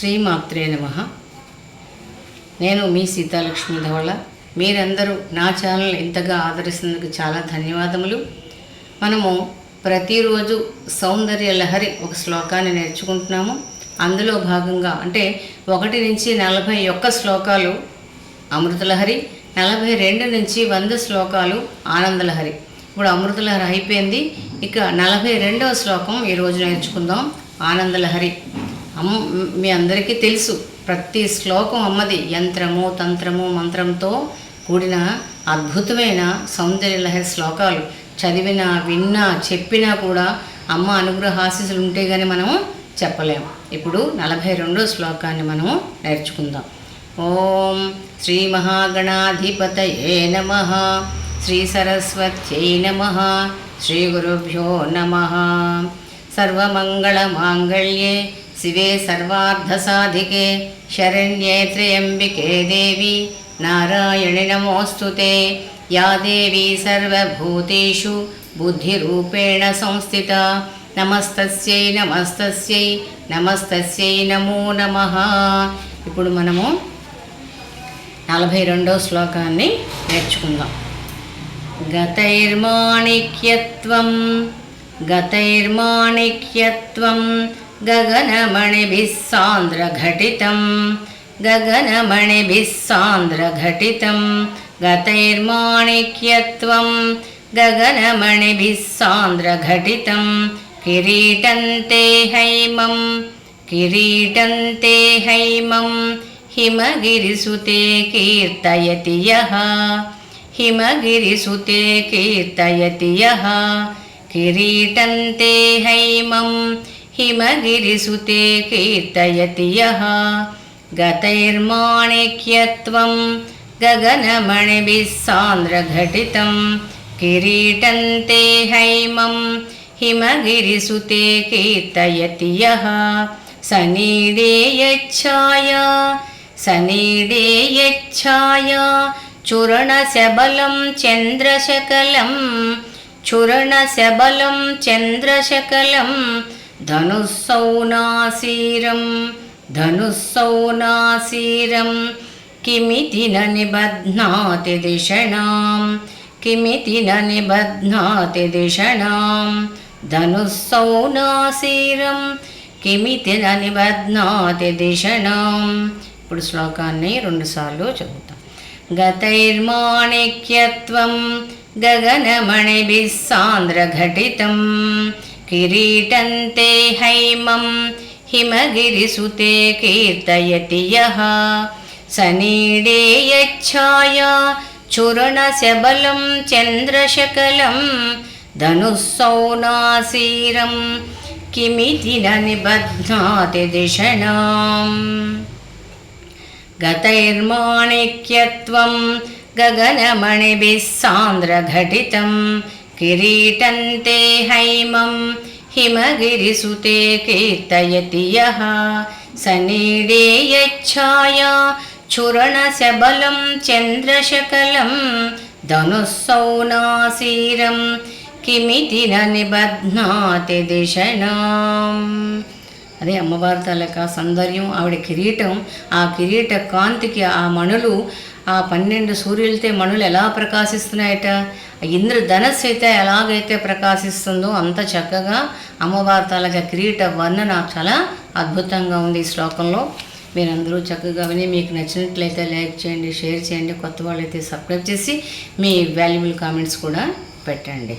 శ్రీమాత్రే నమ. నేను మీ సీతాలక్ష్మి ధవళ. మీరందరూ నా ఛానల్ ఇంతగా ఆదరిస్తున్నందుకు చాలా ధన్యవాదములు. మనము ప్రతిరోజు సౌందర్య లహరి ఒక శ్లోకాన్ని నేర్చుకుంటున్నాము. అందులో భాగంగా అంటే ఒకటి నుంచి నలభై ఒక్క శ్లోకాలు అమృతలహరి నలభై రెండు నుంచి వంద శ్లోకాలు ఆనందలహరి ఇప్పుడు అమృతలహరి అయిపోయింది. ఇక నలభై రెండవ శ్లోకం ఈరోజు నేర్చుకుందాం. ఆనందలహరి అమ్మ మీ అందరికీ తెలుసు ప్రతి శ్లోకం అమ్మది. యంత్రము తంత్రము మంత్రంతో కూడిన అద్భుతమైన సౌందర్యలహరి శ్లోకాలు. చదివినా విన్నా చెప్పినా కూడా అమ్మ అనుగ్రహాశీసులు ఉంటే కానీ మనము చెప్పలేము. ఇప్పుడు నలభై రెండో శ్లోకాన్ని మనము నేర్చుకుందాం. ఓం శ్రీ మహాగణాధిపతయే నమ. శ్రీ సరస్వత్యై నమ. శ్రీ గురుభ్యో నమ. సర్వమంగళమాంగళ్యే శివే सर्वार्धसाधिके శరణ్యే त्र्यम्बिके దేవి నారాయణి नमोऽस्तु యా దేవీ సర్వూతూ सर्वभूतेषु बुद्धिरूपेण నమస్తస్యై నమస్తస్యై నమస్తస్యై నమో నమ ఇప్పుడు మనము నలభై రెండో శ్లోకాన్ని నేర్చుకుందాం. గతైర్మాణిక్యత్వం గతైర్మాణిక్యత్వం गगनमणिभिः सान्द्रघटितं गगनमणिभिः सान्द्रघटितं गतैर्माणिक्यत्वं गगनमणिभिः सान्द्रघटितं किरीटन्ते हैमं किरीटन्ते हैमं हिमगिरिसुते कीर्तयति यः। हिमगिरिसुते कीर्तयति यः। किरीटन्ते हैमं కిరీటం తే హైమం హిమగిరిసుతే కీర్తయతి యः గతైర్మాణిక్యత్వం గగనమణిభిः సాంద్రఘటితం కిరీటం తే హైమం హిమగిరిసుతే కీర్తయతి యः సనీడే యచ్ఛాయా సనీడే యచ్ఛాయా చూర్ణశబలం చంద్రశకలం చూర్ణశబలం చంద్రశకలం ధనుస్సౌనాసీరం ధనుస్సౌనాసీరం కిమితి న నిబధ్నాతి దిషణాం కిమితి న నిబధ్నాతి దిషణాం ధనుస్సౌనాసీరం కిమితి న నిబధ్నాతి దిషణాం ఇప్పుడు శ్లోకాన్ని రెండుసార్లు చదువుతాం. గతైర్మాణిక్యత్వం గగనమణిభిస్సాంద్రఘటితం సాంద్రఘటితం కిరీటం తే హైమం హిమగిరిసుతే కీర్తయతి యः సనీడే యచ్ఛాయా చూర్ణశబలం చంద్రశకలం ధనుస్సౌనాసీరం కిమితి న నిబధ్నాతి దిషణాం గతైర్మాణిక్యత్వం గగనమణిభిः సాంద్రఘటితం కిరీటం తే హైమం హిమగిరిసుతే కీర్తయతి యः సనీడే యచ్ఛాయా చూర్ణశబలం చంద్రశకలం ధనుస్సౌనాసీరం కిమితి న నిబధ్నాతి దిశనాం అదే అమ్మవారి తాలూకా సౌందర్యం ఆవిడ కిరీటం ఆ కిరీట కాంతికి ఆ మణులు ఆ పన్నెండు సూర్యులతో మణులు ఎలా ప్రకాశిస్తున్నాయట? ఇంద్రధనస్సు అయితే ఎలాగైతే ప్రకాశిస్తుందో అంత చక్కగా అమ్మవారి తాలూకా కిరీట వర్ణన చాలా అద్భుతంగా ఉంది ఈ శ్లోకంలో. మీరందరూ చక్కగా విని మీకు నచ్చినట్లయితే లైక్ చేయండి షేర్ చేయండి కొత్త వాళ్ళైతే సబ్స్క్రైబ్ చేసి మీ వాల్యుబుల్ కామెంట్స్ కూడా పెట్టండి.